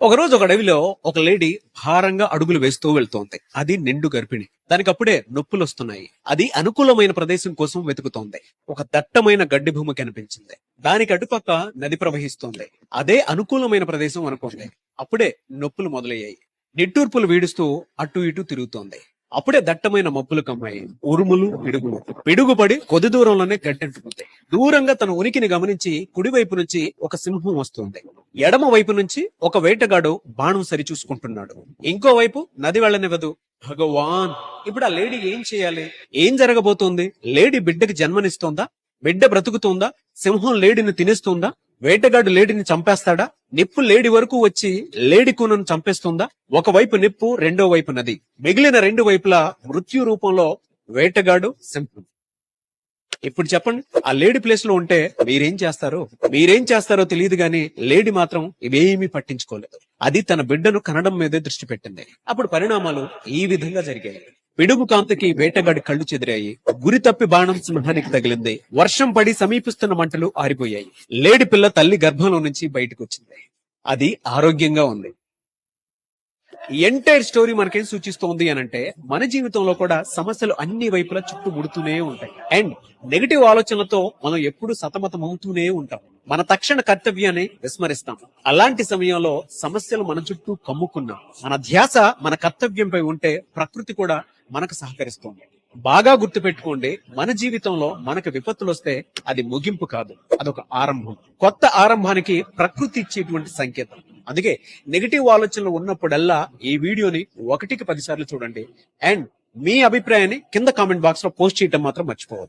ఒకరోజు ఒక అడవిలో ఒక లేడీ భారంగా అడుగులు వేస్తూ వెళ్తోంది. అది నిండు గర్భిణి. దానికి అప్పుడే నొప్పులు వస్తున్నాయి అది అనుకూలమైన ప్రదేశం కోసం వెతుకుతోంది. ఒక దట్టమైన గడ్డి భూమి కనిపించింది. దానికి అటుపక్క నది ప్రవహిస్తోంది. అదే అనుకూలమైన ప్రదేశం అనుకోండి. అప్పుడే నొప్పులు మొదలయ్యాయి. నిట్టూర్పులు వీడుస్తూ అటు ఇటు తిరుగుతోంది. అప్పుడే దట్టమైన మబ్బులు కమ్మాయి. ఉరుములు పిడుగులు. పిడుగుపడి కొద్ది దూరంలోనే గడ్డంటుకుంది దూరంగా తన ఉనికిని గమనించి కుడివైపు నుంచి ఒక సింహం వస్తుంది. ఎడమ వైపు నుంచి ఒక వేటగాడు బాణం సరి చూసుకుంటున్నాడు. ఇంకో వైపు నది వెళ్ళనివ్వదు. భగవాన్! ఇప్పుడు ఆ లేడీ ఏం చేయాలి? ఏం జరగబోతోంది? లేడీ బిడ్డకి జన్మనిస్తోందా? బిడ్డ బ్రతుకుతోందా? సింహం లేడీని తినేస్తుందా? వేటగాడు లేడీని చంపేస్తాడా? నిప్పు లేడి వరకు వచ్చి లేడి కూనను చంపేస్తుందా? ఒకవైపు నిప్పు రెండో వైపు నది. మిగిలిన రెండు వైపులా మృత్యు రూపంలో వేటగాడు సింహం. ఇప్పుడు చెప్పండి ఆ లేడీ ప్లేస్లో ఉంటే మీరేం చేస్తారో? మీరేం చేస్తారో తెలియదు గాని లేడీ మాత్రం ఇవేమీ పట్టించుకోలేదు. అది తన బిడ్డను కనడం మీదే దృష్టి పెట్టింది. అప్పుడు పరిణామాలు ఈ విధంగా జరిగాయి. పిడుగు కాంతికి వేటగాడి కళ్ళు చెదిరాయి. గురి తప్పి బాణం సింహానికి తగిలింది. వర్షం పడి సమీపిస్తున్న మంటలు ఆరిపోయాయి. లేడి పిల్ల తల్లి గర్భంలో నుంచి బయటకు వచ్చింది అది ఆరోగ్యంగా ఉంది. ఎంటైర్ స్టోరీ మనకేం సూచిస్తోంది అని అంటే మన జీవితంలో కూడా సమస్యలు అన్ని వైపులా చుట్టుముడుతూనే ఉంటాయి. అండ్ నెగిటివ్ ఆలోచనలతో మనం ఎప్పుడు సతమతం అవుతూనే ఉంటాం. మన తక్షణ కర్తవ్యాన్ని విస్మరిస్తాం. అలాంటి సమయంలో సమస్యలు మన చుట్టూ కమ్ముకున్నాం. మన ధ్యాస మన కర్తవ్యంపై ఉంటే ప్రకృతి కూడా మనకు సహకరిస్తుంది. బాగా గుర్తుపెట్టుకోండి మన జీవితంలో మనకు విపత్తులు వస్తే అది ముగింపు కాదు. అదొక ఆరంభం. కొత్త ఆరంభానికి ప్రకృతి ఇచ్చేటువంటి సంకేతం. అందుకే నెగిటివ్ ఆలోచనలు ఉన్నప్పుడల్లా ఈ వీడియోని ఒకటికి పదిసార్లు చూడండి. అండ్ మీ అభిప్రాయాన్ని కింద కామెంట్ బాక్స్లో పోస్ట్ చేయడం మాత్రం మర్చిపోవద్దు.